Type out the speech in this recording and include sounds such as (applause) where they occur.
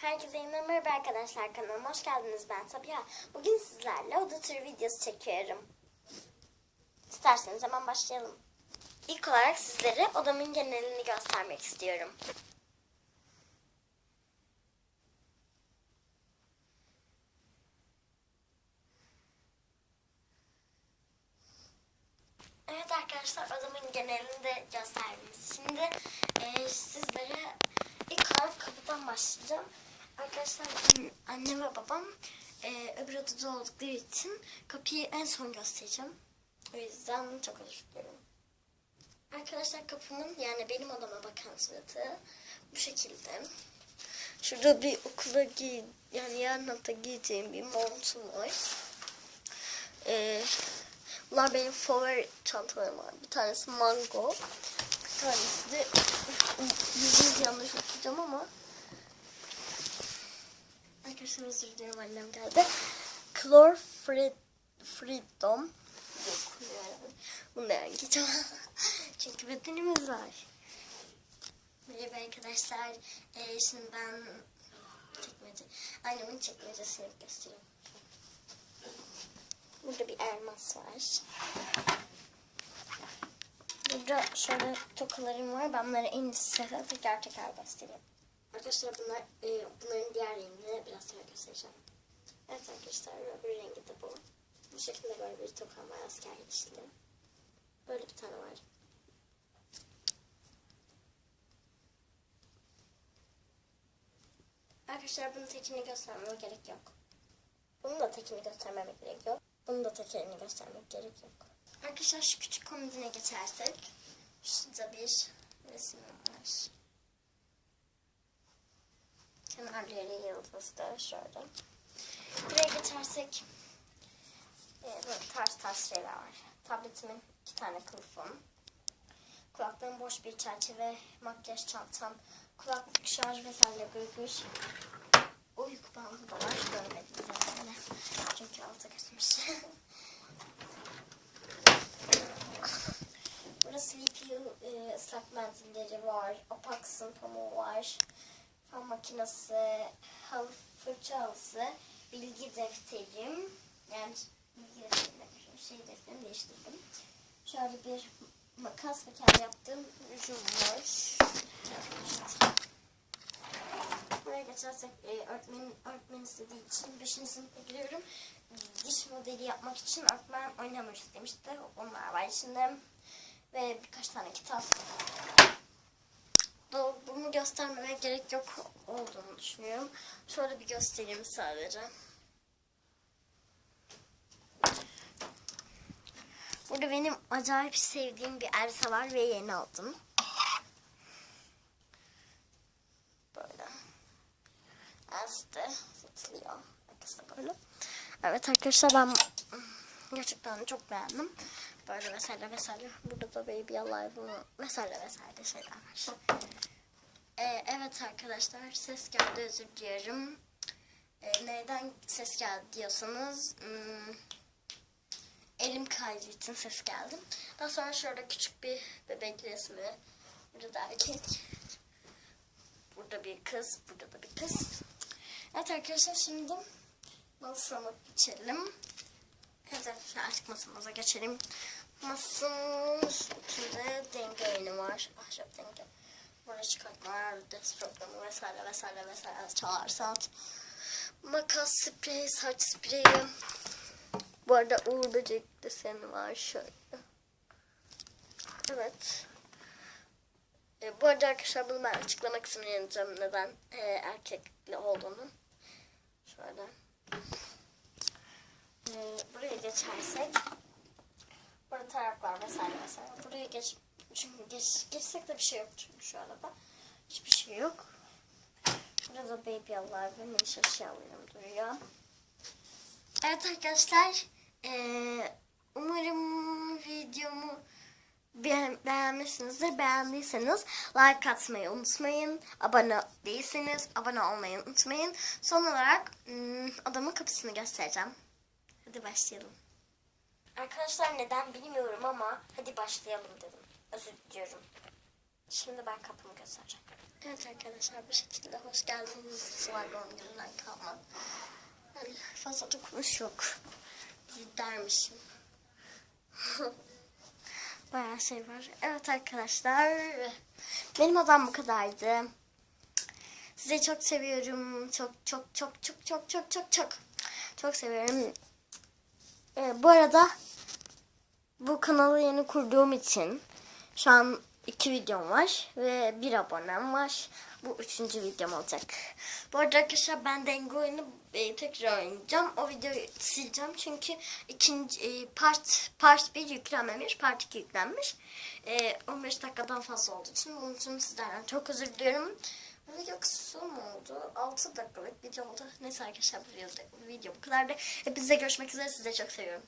Herkese yeniden merhaba arkadaşlar kanalıma hoş geldiniz ben Sabiha. Bugün sizlerle oda turu videosu çekiyorum. İsterseniz hemen başlayalım. İlk olarak sizlere odamın genelini göstermek istiyorum. Evet arkadaşlar odamın genelini de gösterdiniz. Şimdi e, sizlere ilk olarak kapıdan başlayacağım. Arkadaşlar annem ve babam e, öbür odada oldukları için kapıyı en son göstereceğim. O yüzden çok özür dilerim. Arkadaşlar kapımın yani benim odama bakan suratı bu şekilde. Şurada bir okula giy yani yarın hafta giyeceğim bir montum var. Ee, bunlar benim favori çantalarım var. Bir tanesi mango. Bir tanesi de yüzünüzü yanlış okuyacağım ama Özür dilerim annem geldi. Freedom. Yok yani. Bunu da yankıyacağım. (laughs) Çünkü bedenimiz var. Merhaba arkadaşlar. Ee, şimdi ben çekmece, annemin çekmecesini göstereyim. Burada bir elmas var. Burada şöyle tokalarım var. Ben bunları en iyisi size teker teker göstereyim. Arkadaşlar bunlar, e, bunların diğer rengini biraz sonra göstereceğim. Evet arkadaşlar öbür rengi de bu. Bu şekilde böyle bir tokam var asker yeşili. Böyle bir tane var. Arkadaşlar bunun tekini göstermeme gerek yok. Bunun da tekini göstermeme gerek yok. Bunun da tekerini göstermek gerek yok. Arkadaşlar şu küçük komodine geçersek. Şurada bir resim var. Kenarları yıldızlı şöyle. Buraya geçersek e, böyle ters ters şeyler var. Tabletimin iki tane kılıfım. Kulaklığım boş bir çerçeve, makyaj çantam, kulaklık şarj vesaire bırakmış. Uyku bandı da var. Görmedim yani. Çünkü alta kaçmış. (laughs) Burada Sleepy e, ıslak mendilleri var. Apax'ın pamuğu var. Fön makinesi, halı, fırça halısı, bilgi defterim. Yani bilgi defterim demişim. Şey defterimi değiştirdim. Şöyle bir makas ve kendi yaptığım rujum var. Buraya geçersek e, öğretmenin, öğretmen istediği için 5. sınıfa giriyorum. Diş modeli yapmak için öğretmen oynamak istemişti. Onlar var içinde. Ve birkaç tane kitap. Bunu göstermeme gerek yok olduğunu düşünüyorum. Şöyle bir göstereyim sadece. Burada benim acayip sevdiğim bir elbise var ve yeni aldım. Böyle. Elbise satılıyor. Arkası da böyle. Evet arkadaşlar ben gerçekten çok beğendim. Böyle vesaire vesaire. Burada da Baby Alive'ın vesaire vesaire şeyler var. Ee, evet arkadaşlar ses geldi özür diliyorum. Ee, neden ses geldi diyorsanız hmm, elim kaydığı için ses geldi. Daha sonra şurada küçük bir bebek resmi. Burada da erkek. Burada bir kız, burada da bir kız. Evet arkadaşlar şimdi masama geçelim. Evet artık masamıza geçelim. Masamın üstünde denge oyunu var. Ahşap denge. Burada çıkartmalar, ders programı vesaire vesaire vesaire çalar saat. Makas spreyi, saç spreyi. Bu arada Uğur Böcek deseni var şöyle. Evet. E, bu arada arkadaşlar bunu ben açıklama kısmına yazacağım neden e, erkekli olduğunu. Şöyle. E, buraya geçersek burada taraklar vesaire vesaire. Buraya geç çünkü geç, geçsek de bir şey yok çünkü şu arada. Hiçbir şey yok. Burada baby yollar ve miniş eşyalarım duruyor. Evet arkadaşlar. eee, umarım videomu beğen beğenmişsinizdir. Beğendiyseniz like atmayı unutmayın. Abone değilseniz abone olmayı unutmayın. Son olarak hmm, adamın kapısını göstereceğim. Hadi başlayalım. Arkadaşlar neden bilmiyorum ama hadi başlayalım dedim özür diliyorum. Şimdi ben kapımı göstereceğim. Evet arkadaşlar bu şekilde hoş geldiniz. Sıvar doğum gününden kalma. Yani fazla dokunuş yok. Dermişim. (laughs) Bayağı şey var. Evet arkadaşlar. Benim adam bu kadardı. Sizi çok seviyorum. Çok çok çok çok çok çok çok çok. Çok seviyorum. Ee, bu arada bu kanalı yeni kurduğum için şu an iki videom var ve bir abonem var. Bu üçüncü videom olacak. Bu arada arkadaşlar ben denge oyunu e, tekrar oynayacağım. O videoyu sileceğim çünkü ikinci e, part part 1 yüklenmemiş, part 2 yüklenmiş. E, 15 dakikadan fazla olduğu için bunun için sizlerden çok özür diliyorum. Bu video kısa mı oldu? 6 dakikalık video oldu. Neyse arkadaşlar bu video, bu video bu kadardı. Hepinize görüşmek üzere. Sizi çok seviyorum.